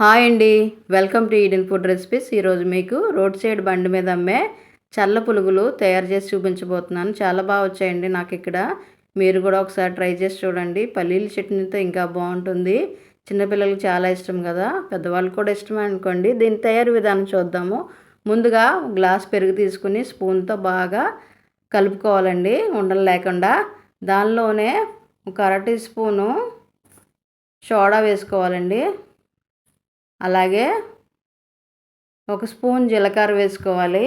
Hi అండి. Welcome to Eden food recipes. ఈరోజు మీకు రోడ్ సైడ్ బండి మీద అమ్మే చల్ల పులుగులు తయారు చేసి చూపించబోతున్నాను. చాలా బాగా వచ్చాయండి నాకు ఇక్కడ. మీరు కూడా ఒకసారి ట్రై చేసి చూడండి. పల్లీల చట్నీతో ఇంకా బాగుంటుంది. చిన్నపిల్లలకి చాలా ఇష్టం కదా. పెద్దవాళ్ళు కూడా ఇష్టమే అనుకోండి. దీని తయారు విధానం చూద్దాము. ముందుగా గ్లాస్ పెరుగు తీసుకుని స్పూన్తో బాగా కలుపుకోవాలండి. ఉండలు లేకుండా. దానిలోనే ఒక అర టీ స్పూను సోడా వేసుకోవాలండి. అలాగే ఒక స్పూన్ జీలకర్ర వేసుకోవాలి.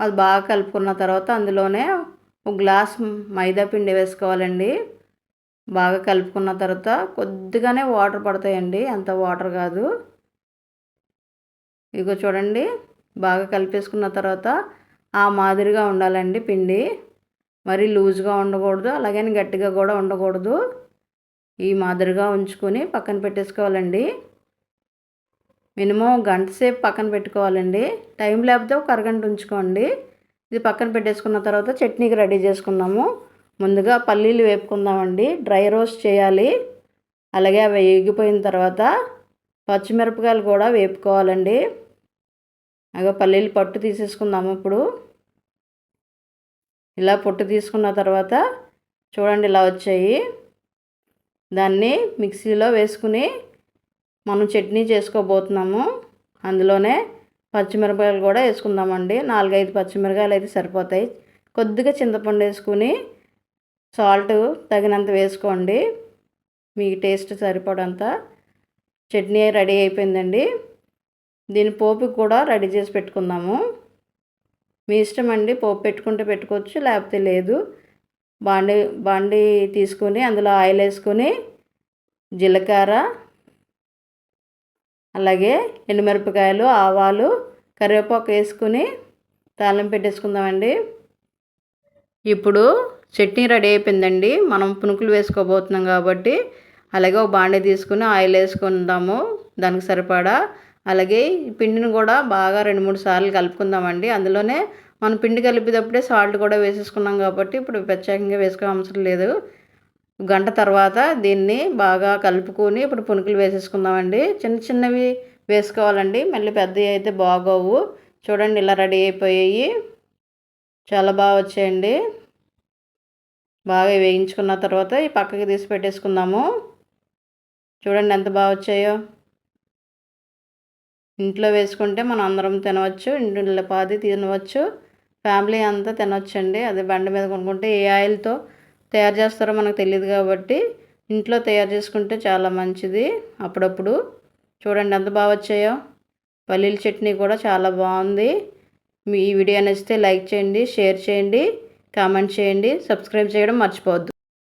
అది బాగా కలుపుకున్న తర్వాత అందులోనే ఒక గ్లాస్ మైదా పిండి వేసుకోవాలండి. బాగా కలుపుకున్న తర్వాత కొద్దిగానే వాటర్ పడతాయండి. అంత వాటర్ కాదు. ఇగో చూడండి బాగా కలిపేసుకున్న తర్వాత ఆ మాదిరిగా ఉండాలండి పిండి. మరీ లూజ్గా ఉండకూడదు అలాగే గట్టిగా కూడా ఉండకూడదు. ఈ మాదిరిగా ఉంచుకొని పక్కన పెట్టేసుకోవాలండి. మినిమం గంట సేపు పక్కన పెట్టుకోవాలండి. టైం లేకపోతే ఒక అరగంట ఉంచుకోండి. ఇది పక్కన పెట్టేసుకున్న తర్వాత చట్నీకి రెడీ చేసుకుందాము. ముందుగా పల్లీలు వేపుకుందామండి. డ్రై రోస్ట్ చేయాలి. అలాగే అవి వేగిపోయిన తర్వాత పచ్చిమిరపకాయలు కూడా వేపుకోవాలండి. అగో పల్లీలు పట్టు తీసేసుకుందాము ఇప్పుడు. ఇలా పొట్టు తీసుకున్న తర్వాత చూడండి ఇలా వచ్చాయి. దాన్ని మిక్సీలో వేసుకుని మనం చట్నీ చేసుకోబోతున్నాము. అందులోనే పచ్చిమిరపకాయలు కూడా వేసుకుందామండి. నాలుగైదు పచ్చిమిరకాయలు అయితే సరిపోతాయి. కొద్దిగా చింతపండు వేసుకుని సాల్ట్ తగినంత వేసుకోండి. మీ టేస్ట్ సరిపడంత. చట్నీ రెడీ అయిపోయిందండి. దీని పోపు కూడా రెడీ చేసి పెట్టుకుందాము. మీ ఇష్టం అండి పోపు పెట్టుకుంటే పెట్టుకోవచ్చు లేకపోతే లేదు. బాండి బాండి తీసుకొని అందులో ఆయిల్ వేసుకొని జీలకర్ర అలాగే ఎండుమిరపకాయలు ఆవాలు కరివేపాకు వేసుకుని తాళం పెట్టేసుకుందామండి. ఇప్పుడు చట్నీ రెడీ అయిపోయిందండి. మనం పునుకులు వేసుకోబోతున్నాం కాబట్టి అలాగే ఒక బాండీ తీసుకుని ఆయిల్ వేసుకుందాము. దానికి సరిపడా అలాగే పిండిని కూడా బాగా రెండు మూడు సార్లు కలుపుకుందామండి. అందులోనే మనం పిండి కలిపేటప్పుడే సాల్ట్ కూడా వేసేసుకున్నాం కాబట్టి ఇప్పుడు ప్రత్యేకంగా వేసుకో అవసరం లేదు. గంట తర్వాత దీన్ని బాగా కలుపుకొని ఇప్పుడు పునుకులు వేసేసుకుందామండి. చిన్న చిన్నవి వేసుకోవాలండి. మళ్ళీ పెద్దవి అయితే బాగోవు. చూడండి ఇలా రెడీ అయిపోయాయి. చాలా బాగా వచ్చాయండి. బాగా వేయించుకున్న తర్వాత ఈ పక్కకి తీసి పెట్టేసుకుందాము. చూడండి ఎంత బాగా వచ్చాయో. ఇంట్లో వేసుకుంటే మనం అందరం తినవచ్చు. ఇంట్లో పాది తినవచ్చు. ఫ్యామిలీ అంతా తినవచ్చండి అదే బండి మీద కొనుక్కుంటే ఏ ఆయిల్తో తయారు చేస్తారో మనకు తెలియదు కాబట్టి ఇంట్లో తయారు చేసుకుంటే చాలా మంచిది అప్పుడప్పుడు. చూడండి ఎంత బాగా వచ్చాయో. పల్లీల చట్నీ కూడా చాలా బాగుంది. మీ ఈ వీడియో నచ్చితే లైక్ చేయండి షేర్ చేయండి కామెంట్ చేయండి సబ్స్క్రైబ్ చేయడం మర్చిపోవద్దు.